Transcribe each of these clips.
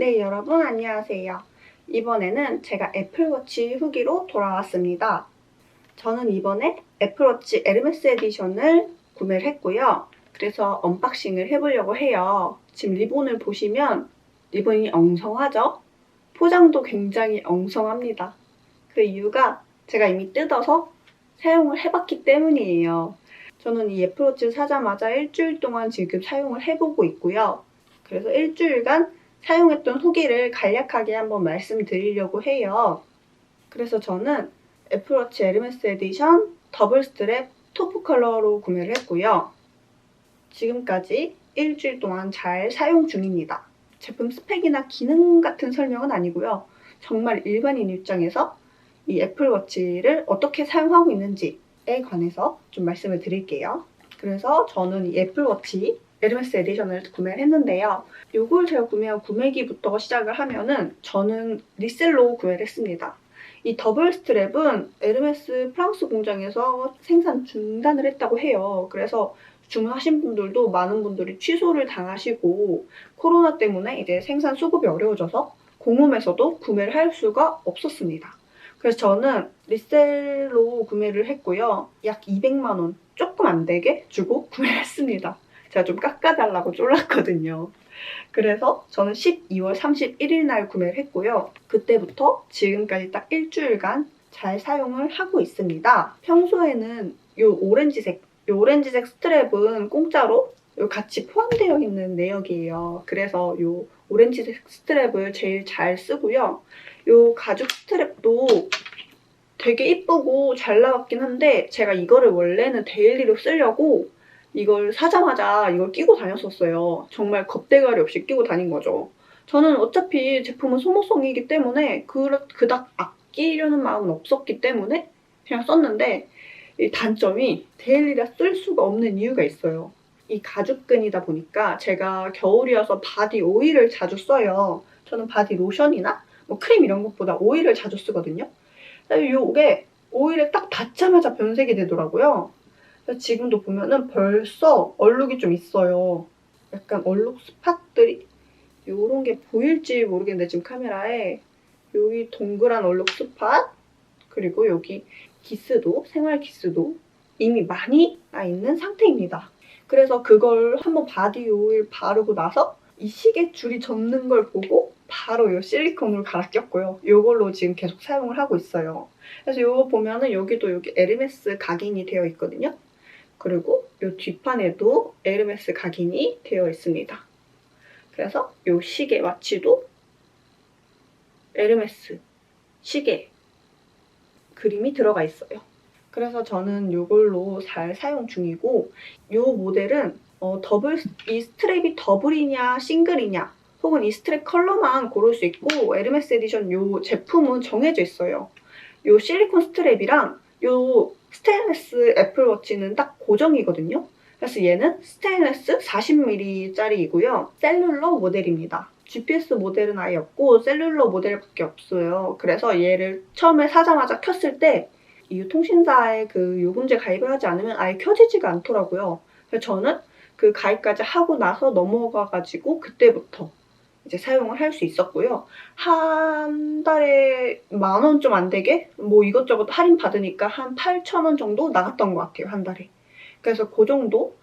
네, 여러분 안녕하세요. 이번에는 제가 애플워치 후기로 돌아왔습니다. 저는 이번에 애플워치 에르메스 에디션을 구매를 했고요. 그래서 언박싱을 해보려고 해요. 지금 리본을 보시면 리본이 엉성하죠? 포장도 굉장히 엉성합니다. 그 이유가 제가 이미 뜯어서 사용을 해봤기 때문이에요. 저는 이 애플워치를 사자마자 일주일 동안 지금 사용을 해보고 있고요. 그래서 일주일간 사용했던 후기를 간략하게 한번 말씀드리려고 해요. 그래서 저는 애플워치 에르메스 에디션 더블 스트랩 토프 컬러로 구매를 했고요. 지금까지 일주일 동안 잘 사용 중입니다. 제품 스펙이나 기능 같은 설명은 아니고요. 정말 일반인 입장에서 이 애플워치를 어떻게 사용하고 있는지에 관해서 좀 말씀을 드릴게요. 그래서 저는 이 애플워치 에르메스 에디션을 구매를 했는데요. 이걸 제가 구매한 구매기부터 시작을 하면은 저는 리셀로 구매를 했습니다. 이 더블 스트랩은 에르메스 프랑스 공장에서 생산 중단을 했다고 해요. 그래서 주문하신 분들도 많은 분들이 취소를 당하시고 코로나 때문에 이제 생산 수급이 어려워져서 공홈에서도 구매를 할 수가 없었습니다. 그래서 저는 리셀로 구매를 했고요. 약 200만 원 조금 안 되게 주고 구매를 했습니다. 제가 좀 깎아달라고 쫄랐거든요. 그래서 저는 12월 31일 날 구매를 했고요. 그때부터 지금까지 딱 일주일간 잘 사용을 하고 있습니다. 평소에는 이 오렌지색, 이 오렌지색 스트랩은 공짜로 요 같이 포함되어 있는 내역이에요. 그래서 이 오렌지색 스트랩을 제일 잘 쓰고요. 이 가죽 스트랩도 되게 이쁘고 잘 나왔긴 한데 제가 이거를 원래는 데일리로 쓰려고 이걸 사자마자 이걸 끼고 다녔었어요. 정말 겁대가리 없이 끼고 다닌 거죠. 저는 어차피 제품은 소모성이기 때문에 그, 그닥 아끼려는 마음은 없었기 때문에 그냥 썼는데 이 단점이 데일리라 쓸 수가 없는 이유가 있어요. 이 가죽끈이다 보니까 제가 겨울이어서 바디 오일을 자주 써요. 저는 바디 로션이나 뭐 크림 이런 것보다 오일을 자주 쓰거든요. 이게 오일에 딱 닿자마자 변색이 되더라고요. 지금도 보면은 벌써 얼룩이 좀 있어요. 약간 얼룩 스팟들이 요런 게 보일지 모르겠는데 지금 카메라에 여기 동그란 얼룩 스팟 그리고 여기 기스도 생활 기스도 이미 많이 나 있는 상태입니다. 그래서 그걸 한번 바디 오일 바르고 나서 이 시계 줄이 젖는 걸 보고 바로 이 실리콘으로 갈아 꼈고요. 이걸로 지금 계속 사용을 하고 있어요. 그래서 이거 보면은 여기도 여기 에르메스 각인이 되어 있거든요. 그리고 이 뒷판에도 에르메스 각인이 되어 있습니다. 그래서 이 시계 와치도 에르메스 시계 그림이 들어가 있어요. 그래서 저는 이걸로 잘 사용 중이고 이 모델은 어, 더블 이 스트랩이 더블이냐 싱글이냐 혹은 이 스트랩 컬러만 고를 수 있고 에르메스 에디션 이 제품은 정해져 있어요. 이 실리콘 스트랩이랑 이 스테인레스 애플워치는 딱 고정이거든요. 그래서 얘는 스테인레스 40mm짜리이고요. 셀룰러 모델입니다. GPS 모델은 아예 없고 셀룰러 모델밖에 없어요. 그래서 얘를 처음에 사자마자 켰을 때 이 통신사에 그 요금제 가입을 하지 않으면 아예 켜지지가 않더라고요. 그래서 저는 그 가입까지 하고 나서 넘어가가지고 그때부터 이제 사용을 할 수 있었고요. 한 달에 만 원 좀 안 되게 뭐 이것저것 할인 받으니까 한 8천 원 정도 나갔던 것 같아요. 한 달에. 그래서 그 정도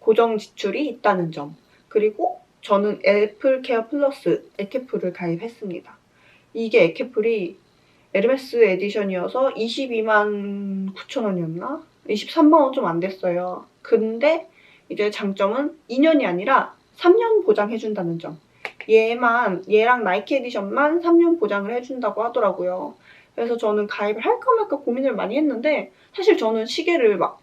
고정 지출이 있다는 점. 그리고 저는 애플 케어 플러스 에케플을 가입했습니다. 이게 에케플이 에르메스 에디션이어서 22만 9천 원이었나? 23만 원 좀 안 됐어요. 근데 이제 장점은 2년이 아니라 3년 보장해준다는 점. 얘만 얘랑 나이키 에디션만 3년 보장을 해준다고 하더라고요. 그래서 저는 가입을 할까 말까 고민을 많이 했는데 사실 저는 시계를 막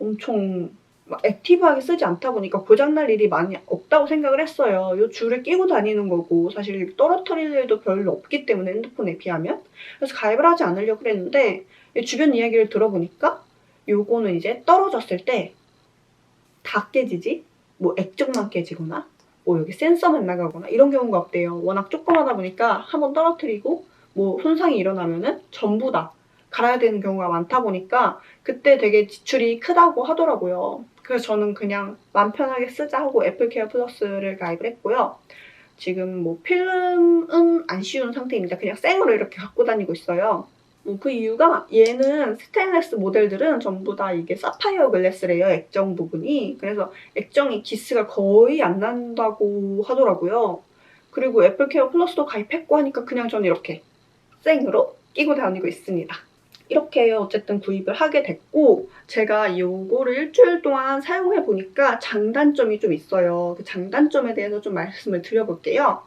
엄청 막 액티브하게 쓰지 않다 보니까 고장날 일이 많이 없다고 생각을 했어요. 이 줄을 끼고 다니는 거고 사실 떨어뜨릴 일도 별로 없기 때문에 핸드폰에 비하면 그래서 가입을 하지 않으려고 그랬는데 주변 이야기를 들어보니까 요거는 이제 떨어졌을 때 다 깨지지 뭐 액정만 깨지거나 뭐 여기 센서만 나가거나 이런 경우가 없대요. 워낙 조그마다 보니까 한 번 떨어뜨리고 뭐 손상이 일어나면은 전부 다 갈아야 되는 경우가 많다 보니까 그때 되게 지출이 크다고 하더라고요. 그래서 저는 그냥 맘 편하게 쓰자 하고 애플케어 플러스를 가입을 했고요. 지금 뭐 필름은 안 씌운 상태입니다. 그냥 생으로 이렇게 갖고 다니고 있어요. 음, 그 이유가 얘는 스테인레스 모델들은 전부 다 이게 사파이어 글래스래요. 액정 부분이. 그래서 액정이 기스가 거의 안 난다고 하더라고요. 그리고 애플케어 플러스도 가입했고 하니까 그냥 저는 이렇게 생으로 끼고 다니고 있습니다. 이렇게 어쨌든 구입을 하게 됐고 제가 이거를 일주일 동안 사용해 보니까 장단점이 좀 있어요. 그 장단점에 대해서 좀 말씀을 드려볼게요.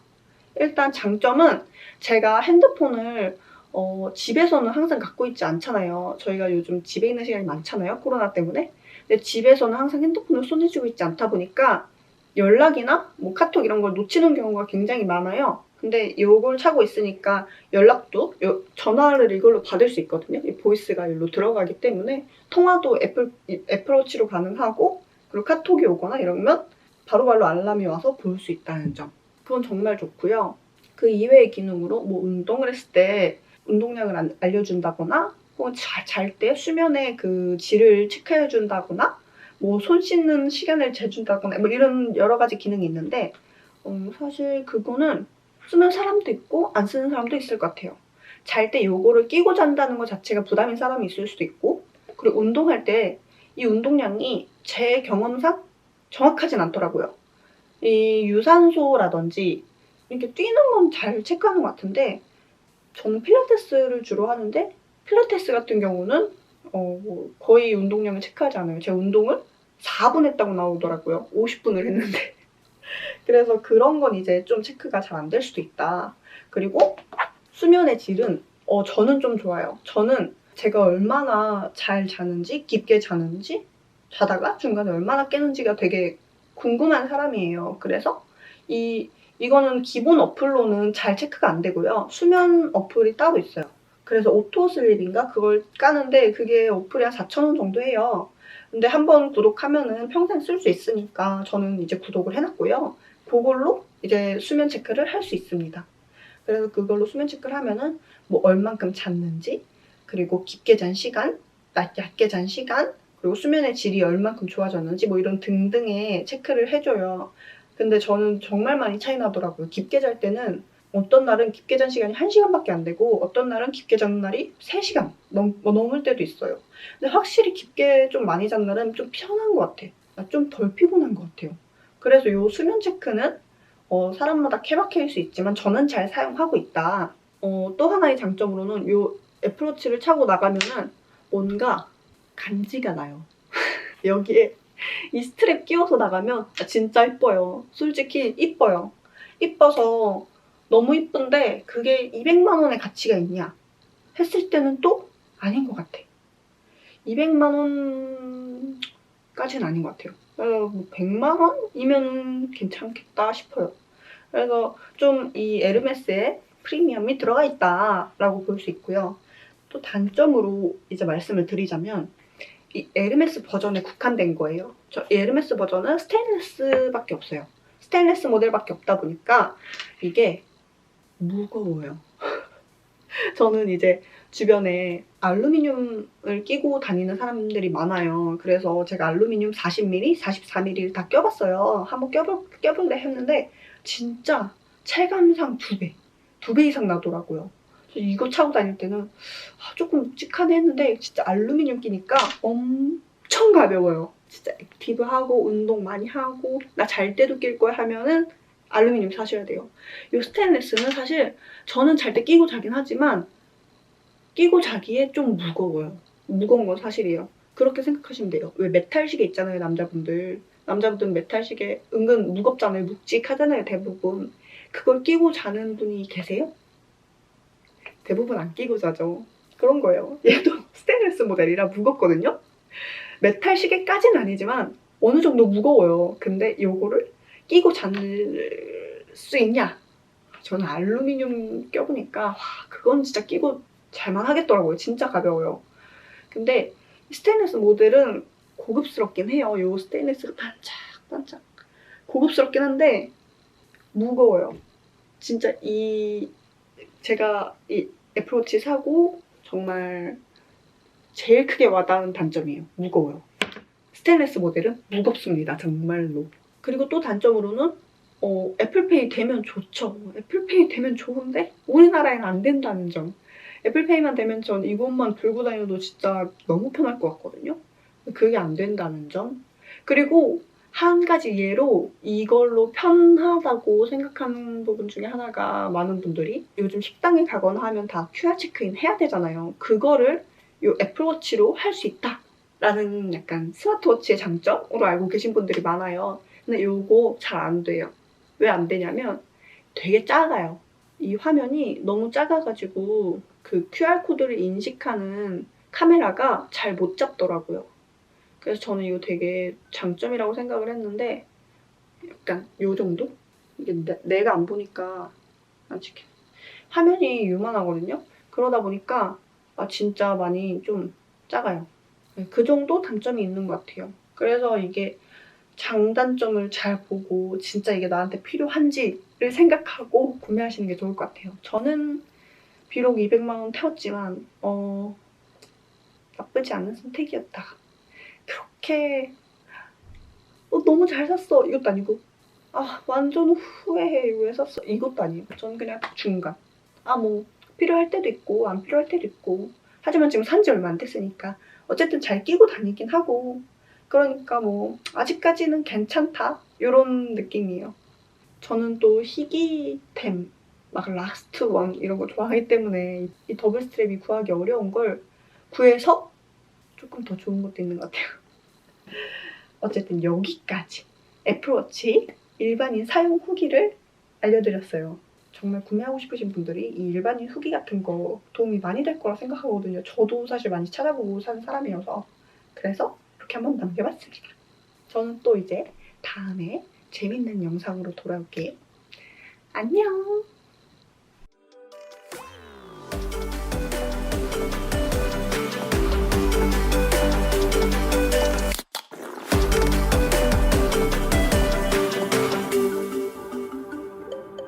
일단 장점은 제가 핸드폰을 어, 집에서는 항상 갖고 있지 않잖아요. 저희가 요즘 집에 있는 시간이 많잖아요. 코로나 때문에. 근데 집에서는 항상 핸드폰을 손에 쥐고 있지 않다 보니까 연락이나 뭐 카톡 이런 걸 놓치는 경우가 굉장히 많아요. 근데 이걸 차고 있으니까 연락도 요- 전화를 이걸로 받을 수 있거든요. 이 보이스가 일로 들어가기 때문에 통화도 애플 이- 애플워치로 가능하고 그리고 카톡이 오거나 이러면 바로바로 알람이 와서 볼 수 있다는 점. 그건 정말 좋고요. 그 이외의 기능으로 뭐 운동을 했을 때 운동량을 안- 알려준다거나 혹은 잘 때 수면의 그 질을 체크해준다거나 뭐 손 씻는 시간을 재준다거나 뭐 이런 여러 가지 기능이 있는데 음, 사실 그거는 쓰는 사람도 있고 안 쓰는 사람도 있을 것 같아요. 잘 때 요거를 끼고 잔다는 것 자체가 부담인 사람이 있을 수도 있고 그리고 운동할 때 이 운동량이 제 경험상 정확하진 않더라고요. 이 유산소라든지 이렇게 뛰는 건 잘 체크하는 것 같은데 저는 필라테스를 주로 하는데 필라테스 같은 경우는 어, 뭐 거의 운동량을 체크하지 않아요. 제 운동을 4분 했다고 나오더라고요. 50분을 했는데. 그래서 그런 건 이제 좀 체크가 잘 안 될 수도 있다. 그리고 수면의 질은 어, 저는 좀 좋아요. 저는 제가 얼마나 잘 자는지, 깊게 자는지, 자다가 중간에 얼마나 깨는지가 되게 궁금한 사람이에요. 그래서 이 이거는 기본 어플로는 잘 체크가 안 되고요. 수면 어플이 따로 있어요. 그래서 오토슬립인가 그걸 까는데 그게 어플이 한 4,000원 정도 해요. 근데 한 번 구독하면은 평생 쓸 수 있으니까 저는 이제 구독을 해놨고요. 그걸로 이제 수면 체크를 할 수 있습니다. 그래서 그걸로 수면 체크를 하면은 뭐 얼만큼 잤는지 그리고 깊게 잔 시간, 낮 얕게 잔 시간 그리고 수면의 질이 얼만큼 좋아졌는지 뭐 이런 등등의 체크를 해줘요. 근데 저는 정말 많이 차이 나더라고요. 깊게 잘 때는 어떤 날은 깊게 잔 시간이 1시간밖에 안 되고 어떤 날은 깊게 자는 날이 3시간 넘, 뭐 넘을 때도 있어요. 근데 확실히 깊게 좀 많이 잔 날은 좀 편한 것 같아. 좀 덜 피곤한 것 같아요. 그래서 이 수면 체크는 어, 사람마다 케바케일 수 있지만 저는 잘 사용하고 있다. 어, 또 하나의 장점으로는 이 애플워치를 차고 나가면은 뭔가 간지가 나요. 여기에 이 스트랩 끼워서 나가면 진짜 이뻐요. 솔직히 이뻐요. 이뻐서 너무 이쁜데 그게 200만 원의 가치가 있냐 했을 때는 또 아닌 것 같아. 200만 원까지는 아닌 것 같아요. 그래서 뭐 100만 원이면 괜찮겠다 싶어요. 그래서 좀 이 에르메스에 프리미엄이 들어가 있다라고 볼 수 있고요. 또 단점으로 이제 말씀을 드리자면 이 에르메스 버전에 국한된 거예요. 저 에르메스 버전은 스테인리스밖에 없어요. 스테인리스 모델밖에 없다 보니까 이게 무거워요. 저는 이제 주변에 알루미늄을 끼고 다니는 사람들이 많아요. 그래서 제가 알루미늄 40mm, 44mm를 다 껴봤어요. 한번 껴볼, 껴볼래 했는데 진짜 체감상 두 배, 두 배 이상 나더라고요. 이거 차고 다닐 때는 아, 조금 묵직하네 했는데 진짜 알루미늄 끼니까 엄청 가벼워요. 진짜 액티브하고 운동 많이 하고 나 잘 때도 낄 거야 하면은 알루미늄 사셔야 돼요. 이 스테인레스는 사실 저는 잘 때 끼고 자긴 하지만 끼고 자기에 좀 무거워요. 무거운 건 사실이에요. 그렇게 생각하시면 돼요. 왜 메탈 시계 있잖아요, 남자분들. 남자분들은 메탈 시계 은근 무겁잖아요. 묵직하잖아요, 대부분. 그걸 끼고 자는 분이 계세요? 대부분 안 끼고 자죠. 그런 거예요. 얘도 스테인레스 모델이라 무겁거든요. 메탈 시계까지는 아니지만 어느 정도 무거워요. 근데 요거를 끼고 자는 수 있냐? 저는 알루미늄 껴보니까 와, 그건 진짜 끼고 잘만 하겠더라고요. 진짜 가벼워요. 근데 이 스테인리스 모델은 고급스럽긴 해요. 요 스테인리스가 반짝반짝 고급스럽긴 한데 무거워요. 진짜 이 제가 이 애플워치 사고 정말 제일 크게 와닿은 단점이에요. 무거워요. 스테인리스 모델은 무겁습니다. 정말로. 그리고 또 단점으로는 어, 애플페이 되면 좋죠. 애플페이 되면 좋은데 우리나라에는 안 된다는 점. 애플페이만 되면 전 이것만 들고 다녀도 진짜 너무 편할 것 같거든요. 그게 안 된다는 점. 그리고 한 가지 예로 이걸로 편하다고 생각하는 부분 중에 하나가 많은 분들이 요즘 식당에 가거나 하면 다 QR 체크인 해야 되잖아요. 그거를 이 애플워치로 할 수 있다 라는 약간 스마트워치의 장점으로 알고 계신 분들이 많아요. 근데 요거 잘 안 돼요. 왜 안 되냐면 되게 작아요. 이 화면이 너무 작아가지고 그 QR코드를 인식하는 카메라가 잘 못 잡더라고요. 그래서 저는 이거 되게 장점이라고 생각을 했는데 약간 요 정도? 이게 내, 내가 안 보니까 안 찍혀. 화면이 요만하거든요. 그러다 보니까 아 진짜 많이 좀 작아요. 네, 그 정도 단점이 있는 것 같아요. 그래서 이게 장단점을 잘 보고 진짜 이게 나한테 필요한지를 생각하고 구매하시는 게 좋을 것 같아요. 저는 비록 200만 원 태웠지만 어 나쁘지 않은 선택이었다. 그렇게 어, 너무 잘 샀어 이것도 아니고 아 완전 후회해 왜 샀어 이것도 아니에요. 저는 그냥 중간. 아 뭐 필요할 때도 있고 안 필요할 때도 있고 하지만 지금 산지 얼마 안 됐으니까 어쨌든 잘 끼고 다니긴 하고 그러니까 뭐 아직까지는 괜찮다 이런 느낌이에요. 저는 또 희귀템 막 라스트 원 이런 거 좋아하기 때문에 이 더블 스트랩이 구하기 어려운 걸 구해서 조금 더 좋은 것도 있는 것 같아요. 어쨌든 여기까지 애플워치 일반인 사용 후기를 알려드렸어요. 정말 구매하고 싶으신 분들이 이 일반인 후기 같은 거 도움이 많이 될 거라 생각하거든요. 저도 사실 많이 찾아보고 산 사람이어서 그래서 이렇게 한번 남겨봤습니다. 저는 또 이제 다음에 재밌는 영상으로 돌아올게요. 안녕!